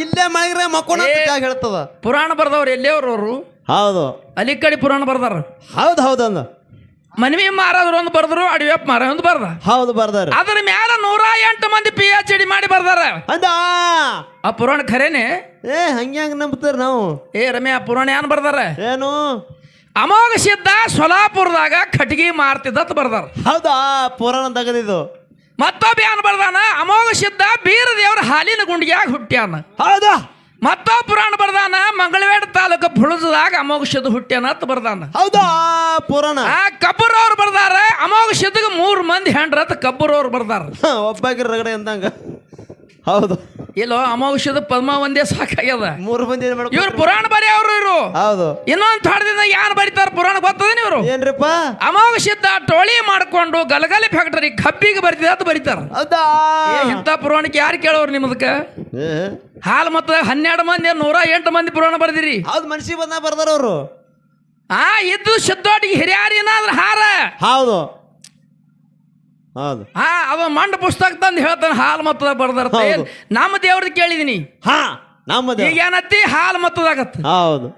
ಇಲ್ಲೇ ಮಳಗ್ರೆ ಮಕ್ಕೋಣ ಅಂತ ಜಾಗ ಹೇಳ್ತದ? ಪುರಾಣ ಬರ್ದವ್ರು ಎಲ್ಲಿಯವ್ರು ಅವರು ಹೌದು. ಅಲ್ಲಿ ಕಡೆ ಪುರಾಣ ಬರ್ದಾರ? ಹೌದು ಹೌದು ಅಂದ. ಮನವಿ ಮಾರಾದ್ರು ಒಂದು ಬರ್ದ್ರು ಅಡಿಯಪ್ಪ ಮಾರ ಒಂದು ಬರ್ದ. ಹೌದು ಬರ್ದಾರ. ಅದ್ರ ಮ್ಯಾಲ ನೂರ ಎಂಟು ಮಂದಿ ಪಿ ಎಚ್ ಡಿ ಮಾಡಿ ಬರ್ದಾರ. ಅಂದ ಆ. ಪುರಾಣ ಖರೇನೆ? ಏ ಹಂಗ್ಯಾಂಗ ನಂಬ್ತಾರ ನಾವು. ಏ ರಮ್ಯ ಆ ಪುರಾಣ ಏನ್ ಬರ್ದಾರ? ಏನು? ಅಮೋಘ ಸಿದ್ಧ ಸೊಲಾಪುರದಾಗ ಕಟ್ಗಿ ಮಾರ್ತಿದ್ದ ಬರ್ದಾರ. ಹೌದಾ ಪುರಾಣ ತಗದಿದ್ದು. ಮತ್ತೊಬ್ಬ ಏನು ಬರ್ದಾನ? ಅಮೋಘ ಸಿದ್ಧ ಬೀರ ದೇವರ ಹಾಲಿನ ಗುಂಡಿಯಾಗ ಹುಟ್ಟ್ಯಾನ. ಹೌದಾ? ಮತ್ತೊಬ್ಬ ಪುರಾಣ ಬರ್ದಾನ? ಮಂಗಳವೇಡ ತಾಲೂಕು ಬುಳಸದಾಗ ಅಮೋಘ ಸಿದ್ಧ ಹುಟ್ಟ್ಯಾನ ಅಂತ ಬರ್ದಾನ. ಹೌದಾ ಪುರಾಣ? ಆ ಕಬ್ಬರ್ ಅವ್ರು ಬರ್ದಾರ. ಅಮೋಘ ಸಿದ್ಧಗೆ ಮೂರು ಮಂದಿ ಹೆಂಡ್ರತ್ ಕಬ್ಬರ್ ಅವ್ರು ಬರ್ದಾರ. ಒಬ್ಬಾಗಿ ರಗಡೆ ಅಂದಂಗ. ಹೌದು. ಇಲ್ಲೋ ಅಮೋಘದ ಪದ್ಮ ಒಂದೇ ಸಾಕಾಗ್ಯದ. ಮೂರು ಮಂದಿ ಇವ್ರು ಪುರಾಣ ಬರೆಯವ್ರು ಇವರು. ಹೌದು. ಇನ್ನೊಂದು ಥಾಡದಿಂದ ಯಾರು ಬರೀತಾರ ಪುರಾಣ ಗೊತ್ತದೇನು ಇವರು ಏನ್ರಿಪ್ಪ? ಅಮೋಘ ಸಿದ್ಧ ಟೋಳಿ ಮಾಡ್ಕೊಂಡು ಗಲಗಲಿ ಫ್ಯಾಕ್ಟರಿ ಕಬ್ಬಿಗೆ ಬರ್ತಿದ ಅಂತ ಬರೀತಾರ. ಏ, ಇಂಥ ಪುರಾಣಕ್ಕೆ ಯಾರು ಕೇಳೋರು ನಿಮ್ಮದಕ್ಕೆ? ಹಾಲು ಮತ್ತ ಹನ್ನೆರಡು ಮಂದಿ ನೂರ ಎಂಟು ಮಂದಿ ಪುರಾಣ ಬರ್ದಿರಿ. ಹೌದು ಮನ್ಸಿಗೆ ಬಂದ ಬರ್ದಾರ ಅವರು. ಆ ಇದ್ದು ಸಿದ್ದೋಟಿಗೆ ಹಿರಿಯಾರಿನಾದ್ರ ಹಾರ? ಹೌದು. ಹೌದು. ಹಾ ಅವ ಮಂಡ ಪುಸ್ತಕ ತಂದು ಹೇಳ್ತಾನೆ ಹಾಲು ಮತ್ತದಾಗ ಬರ್ದಾರ. ಹೌದು. ನಮ್ಮ ದೇವ್ರದ್ದು ಕೇಳಿದೀನಿ. ಹಾ ನಮ್ಮದು ಈಗ ಏನತ್ತಿ? ಹಾಲು ಮತ್ತದಾಗತ್ತ. ಹೌದು.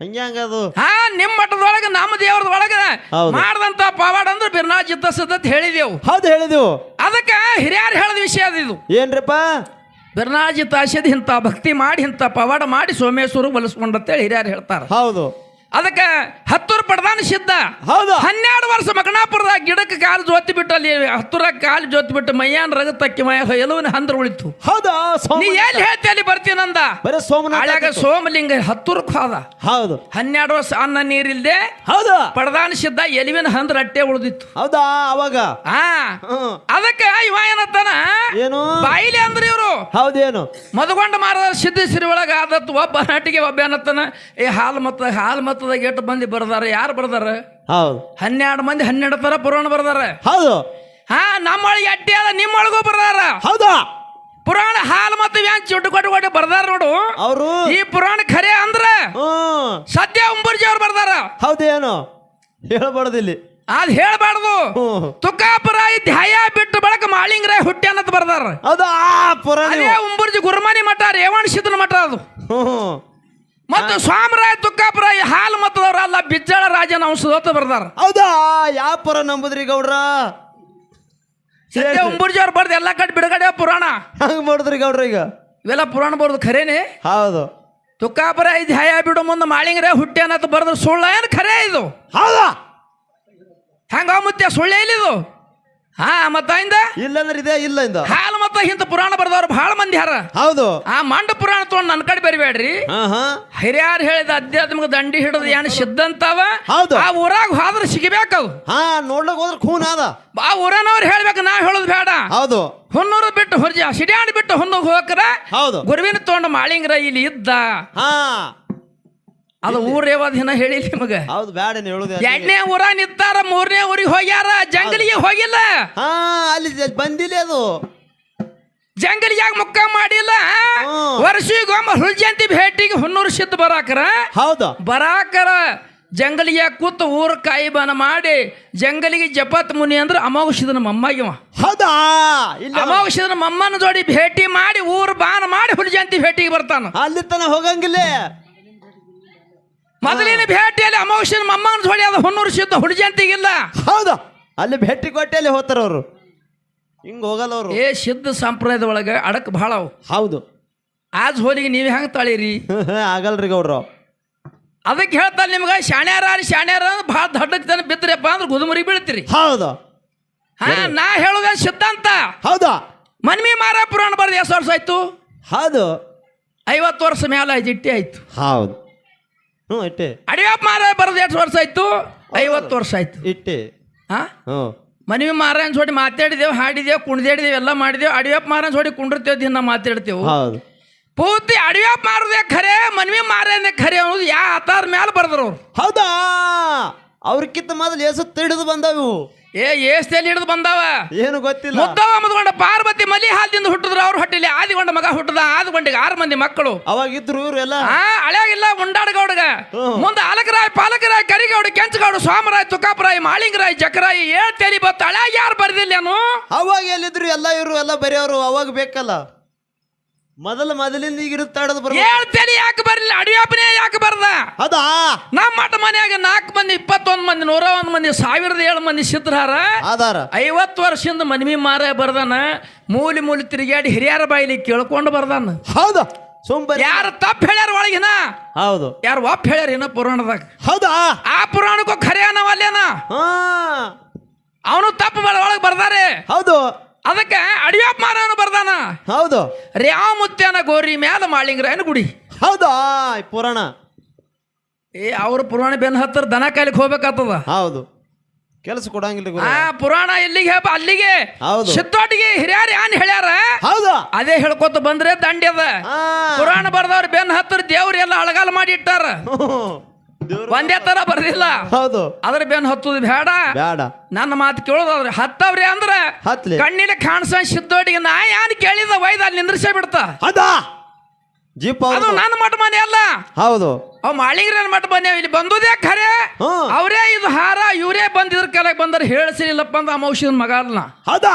ಹಂಗೆ ಅದು ಹಾ ನಿಮ್ಮ ಮಠದೊಳಗೆ ನಮ್ಮ ದೇವ್ರದ ಒಳಗೆ ಹೌದು. ಮಾಡ್ದಂತ ಪವಾಡ ಅಂದ್ರೆ ಬಿರ್ನಾ ಜಿದ್ದ ಸಿದ್ಧತ್ ಹೇಳಿದೆವು. ಹೌದು ಹೇಳಿದೆವು. ಅದಕ್ಕೆ ಹಿರಿಯರು ಹೇಳಿದ ವಿಷಯ ಅದು ಇದು. ಏನ್ರಿಪ್ಪ? ಬಿರ್ನಾಜಿತ್ ಆಶದ ಇಂಥ ಭಕ್ತಿ ಮಾಡಿ ಇಂಥ ಪವಾಡ ಮಾಡಿ ಸೋಮೇಶ್ವರ ಬಲಿಸ್ಕೊಂಡಂತೇಳಿ ಹಿರಿಯರು ಹೇಳ್ತಾರೆ. ಹೌದು. ಅದಕ್ಕೆ ಹತ್ತೂರು ಪಡ್ದಾನ ಸಿದ್ಧ. ಹೌದು. ಹನ್ನೆರಡು ವರ್ಷ ಮಕನಾಪುರದಾಗ ಗಿಡಕ್ಕೆ ಕಾಲು ಜೋತಿ ಬಿಟ್ಟು ಅಲ್ಲಿ ಹತ್ತೂರ ಕಾಲು ಜೋತಿ ಬಿಟ್ಟು ಮೈಯಾನ್ ರಗತಕ್ಕಿ ಮಯ ಎಲ್ಲವನ್ನ ಹಂದ್ರ ಉಳಿತು. ಹೌದಾ ನೀ ಎಲ್ಲಿ ಹೇಳ್ತಿ ಅಲ್ಲಿ ಬರ್ತೀನಂದ ಬರೀ ಸೋಮನಾಥ ಹಳ್ಯಾಗ ಸೋಮಲಿಂಗ ಹತ್ತೂರಕ್ಕೆ ಹೋದ ಹೌದು. ಹನ್ನೆರಡು ವರ್ಷ ಅನ್ನ ನೀರಿಲ್ದೆ ಹೌದು. ಪಡ್ದಾನ ಸಿದ್ಧ ಎಲಿವಿನ ಹಂದ್ರ ಅಟ್ಟೆ ಉಳಿದಿತ್ತು. ಹೌದಾ ಅವಾಗ? ಹ್ಮ್. ಅದಕ್ಕೆ ಇವ ಏನತ್ತಾನ ಏನು? ಬಾಯಿಲಿ ಅಂದ್ರೆ ಇವರು. ಹೌದೇನು? ಮದಗೊಂಡ ಮಾರದ ಸಿದ್ಧ ಸಿರಿ ಒಳಗೆ ಆದತ್ತು ಒಬ್ಬ ನಾಟಿಗೆ ಒಬ್ಬ ಏನತ್ತನ ಏ ಹಾಲು ಮತ್ತ ಹಾಲು ಮತ್ತದಾಗ ಎಷ್ಟು ಮಂದಿ ಬರ್ದಾರ ಯಾರು ಬರ್ದಾರ? ಹೌದು. ಹನ್ನೆರಡು ಮಂದಿ ಹನ್ನೆರಡು ತರ ಪುರಾಣ ಬರ್ದಾರ. ಹೌದು. ಹಾ ನಮ್ಮೊಳಗೆ ಅಡ್ಡಿ ಅದ ನಿಮ್ಮೊಳಗೂ ಬರ್ದಾರ. ಹೌದಾ? ಪುರಾಣ ಹಾಲು ಮತ್ತು ವ್ಯಾನ್ ಚುಟ್ಟು ಕೊಟ್ಟು ಕೊಟ್ಟು ಬರ್ದಾರ ನೋಡು. ಅವರು? ಈ ಪುರಾಣ ಖರೆ ಅಂದ್ರ ಸದ್ಯ ಉಂಬರ್ಜಿ ಅವ್ರು ಬರ್ದಾರ. ಹೌದೇನು? ಹೇಳಬಾರ್ದು ಇಲ್ಲಿ. ಅದ್ ಹೇಳ್ಬಾರ್ದು. ತುಕಾಪುರ ತುಕ್ಕಾಪುರ ಈ ಧ್ಯಾಯ ಬಿಟ್ಟು ಬಳಕ ಮಾಳಿಂಗ್ರೆ ಹುಟ್ಟಿ ಅನ್ನತ್ ಬರ್ದಾರ. ಹೌದಾ ಆ ಅದೇ ಉಂಬುರ್ಜಿ ಗುರುಮನಿ ಮಠ ರೇವಣ ಸಿದ್ಧನ ಮಠ ಅದು. ಮತ್ತು ಸ್ವಾಮರಾಯ ತುಕ್ಕಾಪುರ ಹಾಲು ಮತದವ್ರ ಅಲ್ಲ ಬಿಜ್ಜಳ ರಾಜನ ವಂಶದೋತ ಬರ್ದಾರ. ಹೌದಾ? ಯಾವ ಪುರ ನಂಬುದ್ರಿ ಗೌಡ್ರ? ಸದ್ಯ ಉಂಬುರ್ಜಿ ಅವ್ರು ಬರ್ದು ಎಲ್ಲ ಕಡೆ ಬಿಡುಗಡೆ ಪುರಾಣ. ಹಂಗ್ ಮಾಡಿದ್ರಿ ಗೌಡ್ರ ಈಗ? ಇವೆಲ್ಲ ಪುರಾಣ ಬರ್ದು ಖರೇನೆ? ಹೌದು. ತುಕ್ಕಾಪುರ ಇದು ಧ್ಯಾಯ ಬಿಡು ಮುಂದೆ ಮಾಳಿಂಗ್ರೆ ಹುಟ್ಟಿ ಅನ್ನತ್ ಬರ್ದು ಸುಳ್ಳ ಏನು ಖರೆ ಇದು? ಹೌದಾ? ಹಂಗ ಮುತ್ಯ ಸುಳ್ಳೆ ಇಲ್ಲಿದು ಹಾ ಮತ್ತ ಇಂದ? ಇಲ್ಲಂದ್ರೆ ಇದೆ ಇಲ್ಲ ಇಂದ. ಹಾಲು ಮತ್ತ ಹಿಂತ ಪುರಾಣ ಬರ್ದವ್ರು ಬಹಳ ಮಂದಿ ಹರ ಹೌದು. ಆ ಮಂಡ ಪುರಾಣ ತಗೊಂಡ್ ನನ್ನ ಕಡೆ ಬರಿಬೇಡ್ರಿ ಹಿರಿಯರು ಹೇಳಿದ ಅಧ್ಯಾತ್ಮಕ ದಂಡಿ ಹಿಡಿದು ಏನು ಸಿದ್ಧಂತವ? ಹೌದು. ಆ ಊರಾಗ ಹೋದ್ರೆ ಸಿಗಬೇಕವು. ಹಾ ನೋಡ್ಲಕ್ ಹೋದ್ರೆ ಖೂನ್ ಅದ ಆ ಊರನವ್ರು ಹೇಳ್ಬೇಕು ನಾ ಹೇಳೋದು ಬೇಡ. ಹೌದು. ಹುನ್ನೂರು ಬಿಟ್ಟು ಹುರ್ಜಿ ಸಿಡಿಯಾಡಿ ಬಿಟ್ಟು ಹೊನ್ನೂರು ಹೋಗ್ರ? ಹೌದು. ಗುರುವಿನ ತಗೊಂಡು ಮಾಳಿಂಗ್ರ ಇಲ್ಲಿ ಇದ್ದ. ಹಾ. ಅದು ಊರೇ ದಿನ ಹೇಳಿ ನಿಮಗೆ. ಹೌದು ನೀನ್ ಹೇಳುದು ಎರಡನೇ ಊರ ನಿಂತಾರ ಮೂರನೇ ಊರಿಗೆ ಹೋಗ್ಯಾರ ಜಂಗಲಿಗೆ ಹೋಗಿಲ್ಲ. ಹಾ ಅಲ್ಲಿ ಬಂದಿಲ್ಲ ಅದು. ಜಂಗಲಿಯಾಗ ಮುಕ್ಕ ಮಾಡಿಲ್ಲ. ವರ್ಷಿಗೊಮ್ಮೆ ಹುಲ್ಜಂತಿ ಭೇಟಿಗೆ ಹುನ್ನೂರು ಸಿದ್ಧ ಬರಾಕರ. ಹೌದು. ಬರಾಕರ ಜಂಗಲಿಗೆ ಕೂತು ಊರ ಕಾಯಿ ಬನ ಮಾಡಿ ಜಂಗಲಿಗೆ ಜಪತ್ ಮುನಿ ಅಂದ್ರೆ ಅಮಾವಾಸ್ಯದನ ಮಮ್ಮಾಗಿವ. ಹೌದಾ? ಇಲ್ಲ. ಅಮಾವಾಸ್ಯದನ ಮೊಮ್ಮನ ಜೋಡಿ ಭೇಟಿ ಮಾಡಿ ಊರು ಬಾನ ಮಾಡಿ ಹುಲ್ಜಂತಿ ಭೇಟಿಗೆ ಬರ್ತಾನ. ಅಲ್ಲಿ ತನ ಹೋಗಂಗಿಲ್ಲ. ಮೊದಲಿನ ಭೇಟಿಯಲ್ಲಿ ಅಮಾವಾಸ್ಯನ ಮಮ್ಮನ ಹೊಡಿ ಅದು ಹುನ್ನೂರು ಸಿದ್ಧ ಹುಡುಜಂತಿಗಿಲ್ಲ ಹೌದು. ಅಲ್ಲಿ ಭೇಟಿ ಕೊಟ್ಟೆ ಅಲ್ಲಿ ಹೋಗ್ತಾರ ಅವರು? ಹಿಂಗೆ ಹೋಗಲ್ಲ ಅವರು. ಏ ಸಿದ್ಧ ಸಂಪ್ರದಾಯದ ಒಳಗೆ ಅಡಕ್ ಭಾಳ ಅವು. ಹೌದು. ಆಜ್ ಹೋಲಿಗೆ ನೀವು ಹೆಂಗೆ ತಾಳಿರಿ? ಆಗಲ್ರಿ ಗೌಡ್ರು. ಅದಕ್ಕೆ ಹೇಳ್ತಾರೆ ನಿಮ್ಗೆ ಶಾಣ್ಯಾರ ಶಾಣ್ಯಾರ ಭಾಳ ದೊಡ್ಡಕ್ಕೆ ತನ ಬಿದ್ರಪ್ಪ ಅಂದ್ರೆ ಗುದುಮರಿ ಬೀಳ್ತೀರಿ. ಹೌದು. ಹಾ ನಾ ಹೇಳುವ ಸಿದ್ಧಾಂತ ಹೌದು. ಮನ್ಮಿ ಮಾರ ಪುರಾಣ ಬರ್ದು ಎಷ್ಟು ವರ್ಷ ಆಯ್ತು? ಹೌದು. ಐವತ್ತು ವರ್ಷ ಮೇಲೆ ಇಟ್ಟಿ ಆಯ್ತು. ಹೌದು. ಹ್ಞೂ ಇಟ್ಟೆ. ಅಡಿಯಪ್ಪ ಮಾರ ಬರೋದು ಎಷ್ಟು ವರ್ಷ ಆಯ್ತು? ಐವತ್ತು ವರ್ಷ ಆಯ್ತು. ಇಟ್ಟೆ. ಹಾ? ಹ್ಞೂ. ಮನವಿ ಮಾರನ್ ಜೋಡಿ ಮಾತಾಡಿದೆವು ಹಾಡಿದೆವು ಕುಣಿದಾಡಿದೆವು ಎಲ್ಲ ಮಾಡಿದೆವು. ಅಡಿಯಪ್ಪ ಮಾರನ್ ಜೋಡಿ ಕುಂಡಿರ್ತೇವೆ ದಿನ ಮಾತಾಡ್ತೇವೆ. ಹೌದು. ಪೂರ್ತಿ ಅಡಿಯಪ್ಪ ಮಾರದೆ ಖರೆ ಮನವಿ ಮಾರನೇ ಖರೆ ಅನ್ನೋದು ಯಾ ಆತಾರ ಮ್ಯಾಲ ಬರ್ದ್ರು ಅವ್ರು. ಹೌದಾ? ಅವ್ರಕ್ಕಿಂತ ಮೊದಲು ಹೆಸರು ತಿಳಿದು ಬಂದವು. ಏ ಏಸ್ತೇಲಿ ಹಿಡಿದು ಬಂದಾವ. ಏನು ಗೊತ್ತಿಲ್ಲ. ಮುದ್ದವ ಮುದ್ಕೊಂಡ ಪಾರ್ವತಿ ಮಲಿ ಹಾಲ್ದಿಂದ ಹುಟ್ಟಿದ್ರು ಅವ್ರು ಹೊಟ್ಟಿಲಿ ಆದಿಗೊಂಡ ಮಗ ಹುಟ್ಟದ ಆದಿಗೊಂಡಿಗೆ ಆರು ಮಂದಿ ಮಕ್ಕಳು. ಅವಾಗ ಇದ್ರು ಇವ್ರು ಎಲ್ಲ. ಆ ಹಳೆಯಾಗಿಲ್ಲ ಉಂಡಾಡಗೌಡಗ. ಹ್ಮ್. ಮುಂದೆ ಅಲಕರಾಯ್ ಪಾಲಕರಾಯ್ ಕರಿಗೌಡ ಕೆಂಚಗೌಡ ಸ್ವಾಮರಾಯ್ ತುಕಾಪರಾಯ್ ಮಾಳಿಂಗರಾಯ್ ಜಕರಾಯಿ ಏಳ್ ತೇಲಿ ಬತ್ತು. ಹಳೆಯಾಗ ಯಾರು ಬರ್ದಿಲ್ಲೇನು ಅವಾಗ ಎಲ್ಲಿದ್ರು ಎಲ್ಲ ಇವರು ಎಲ್ಲ ಬರೆಯೋರು ಅವಾಗ ಬೇಕಲ್ಲ. ಮೊದಲ ಮೊದಲಿಂದ ಈಗ ಇರುತ್ತಾಡೋದು ಬರ ಹೇಳ್ತೇನೆ ಯಾಕೆ ಬರಲಿಲ್ಲ? ಅಡಿಯಪ್ಪನೆ ಯಾಕೆ ಬರ್ದ? ಅದಾ ನಮ್ಮ ಮಠ ಮನ್ಯಾಗ ನಾಲ್ಕು ಮಂದಿ ಇಪ್ಪತ್ತೊಂದು ಮಂದಿ ನೂರ ಒಂದು ಮಂದಿ ಸಾವಿರದ ಏಳು ಮಂದಿ ಸಿದ್ಧರಾರ. ಆಧಾರ. ಐವತ್ತು ವರ್ಷದಿಂದ ಮನ್ವಿ ಮಾರ ಬರ್ದಾನ. ಮೂಲಿ ಮೂಲಿ ತಿರುಗಾಡಿ ಹಿರಿಯರ ಬಾಯಿಲಿ ಕೇಳ್ಕೊಂಡು ಬರ್ದಾನ. ಹೌದಾ. ಸೋಂಬರಿ. ಯಾರು ತಪ್ಪು ಹೇಳ್ಯಾರ ಒಳಗಿನ? ಹೌದು. ಯಾರು ಒಪ್ಪ ಹೇಳ್ಯಾರ ಏನ ಪುರಾಣದಾಗ? ಹೌದಾ? ಆ ಪುರಾಣಕ್ಕೂ ಖರೆ ಅನ್ನವಲ್ಲೇನ ಹಾ. ಅವನು ತಪ್ಪು ಒಳಗೆ ಬರ್ದಾರೆ. ಹೌದು. ಅದಕ್ಕೆ ಅಡಿಯಪ್ಪ ಮಾರವನು ಬರ್ದಾನ. ಹೌದು. ರ್ಯಾಮುತ್ಯನ ಗೋರಿ ಮ್ಯಾಲ ಮಾಳಿಂಗ್ರಾಯನ ಗುಡಿ. ಹೌದಾ ಪುರಾಣ. ಏ ಅವ್ರ ಪುರಾಣ ಬೆನ್ ಹತ್ತರ ದನ ಕಾಲಿಗೆ ಹೋಗ್ಬೇಕಾಗ್ತದ. ಹೌದು. ಕೆಲಸ ಕೊಡಂಗಿಲ್ಲ ಗುರು. ಆ ಪುರಾಣ ಎಲ್ಲಿಗೆ ಹೇಪ ಅಲ್ಲಿಗೆ ಹೌದು. ಸಿದ್ದೋಟಿಗೆ ಹಿರಿಯರು ಏನ್ ಹೇಳ್ಯಾರ? ಹೌದು. ಅದೇ ಹೇಳ್ಕೊತ ಬಂದ್ರೆ ದಂಡ್ಯದ ಹಾ. ಪುರಾಣ ಬರ್ದವ್ರ ಬೆನ್ ಹತ್ತರ ದೇವ್ರ ಎಲ್ಲ ಅಳಗಾಲ ಮಾಡಿ ಇಟ್ಟಾರ. ಒಂದೇ ತರ ಬರ್ದಿಲ್ಲ. ಹೌದು. ಅದ್ರ ಬೇನ್ ಹತ್ತುದು ಬೇಡ. ಬೇಡ. ನನ್ನ ಮಾತು ಕೇಳೋದಾದ್ರೆ ಹತ್ತವ್ರಿ ಅಂದ್ರ ಹತ್ಲಿ. ಕಣ್ಣಿನ ಕಾಣಿಸ ಸಿದ್ದೋಡಿಗೆ ನಾ ಯಾನ್ ಕೇಳಿದ ವೈದ ಅಲ್ಲಿ ನಿಂದ್ರಿಸೇ ಬಿಡ್ತ. ಅದ? ಜೀಪ್ ಅದು ನನ್ನ ಮಠ ಮನೆ ಅಲ್ಲ. ಹೌದು. ಅವ್ ಮಾಳಿಂಗ್ರನ್ ಮಠ ಮನೆ ಇಲ್ಲಿ ಬಂದುದೇ ಖರೆ. ಅವರೇ ಇದು ಹಾರ ಇವರೇ ಬಂದಿದ್ರ ಕೆಲಕ್ ಬಂದ್ರೆ ಹೇಳಿಸಿಲ್ಲಪ್ಪ ಅಂದ್ರೆ ಅಮೌಷನ್ ಮಗ ಅಲ್ಲ ಹೌದಾ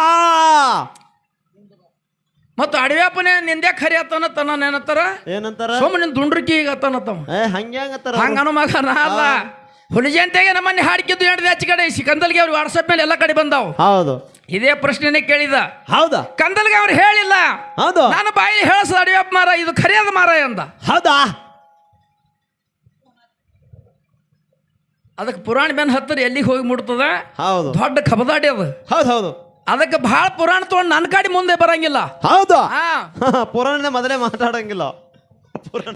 ಮತ್ತು ಅಡವ್ಯಾಪನೆ ನಿಂದೆ ಖರಿ ಆತನ ತನ್ನ ನೆನತ್ತಾರ ಏನಂತಾರ? ಸುಮ್ಮನೆ ದುಂಡ್ರಿಕಿ ಈಗ ಅತ್ತನತ್ತವ ಏ ಹಂಗ್ಯಾಂಗತ್ತಾರ ಹಂಗ ಮಗ ನಾ ಅಲ್ಲ. ಹುಲಿಜಂತೆಗೆ ನಮ್ಮನ್ನ ಹಾಡ್ಕಿದ್ದು ಎಂಟು ಹೆಚ್ಚು ಕಡೆ ಸಿಕಂದಲ್ಗೆ ಅವ್ರು ವಾಟ್ಸಪ್ ಮೇಲೆ ಎಲ್ಲ ಕಡೆ ಬಂದಾವು. ಹೌದು. ಇದೇ ಪ್ರಶ್ನೆನೇ ಕೇಳಿದ. ಹೌದಾ? ಕಂದಲ್ಗೆ ಅವ್ರು ಹೇಳಿಲ್ಲ. ಹೌದು. ನಾನು ಬಾಯಿ ಹೇಳಸ ಅಡಿಯಪ್ಪ ಮಾರ ಇದು ಖರಿಯಾದ ಮಾರ ಎಂದ. ಹೌದಾ? ಅದಕ್ಕೆ ಪುರಾಣ ಬೆನ್ ಹತ್ತಿರ ಎಲ್ಲಿಗೆ ಹೋಗಿ ಮುಟ್ತದ? ಹೌದು. ದೊಡ್ಡ ಕಬದಾಡಿ ಅದು. ಹೌದು ಹೌದು. ಅದಕ್ಕೆ ಬಹಳ ಪುರಾಣ ತೊಗೊಂಡು ನನ್ನ ಕಾಡಿ ಮುಂದೆ ಬರಂಗಿಲ್ಲ. ಹೌದು? ಹಾ. ಪುರಾಣ ಮೊದಲೇ ಮಾತಾಡಂಗಿಲ್ಲ. ಪುರಾಣ.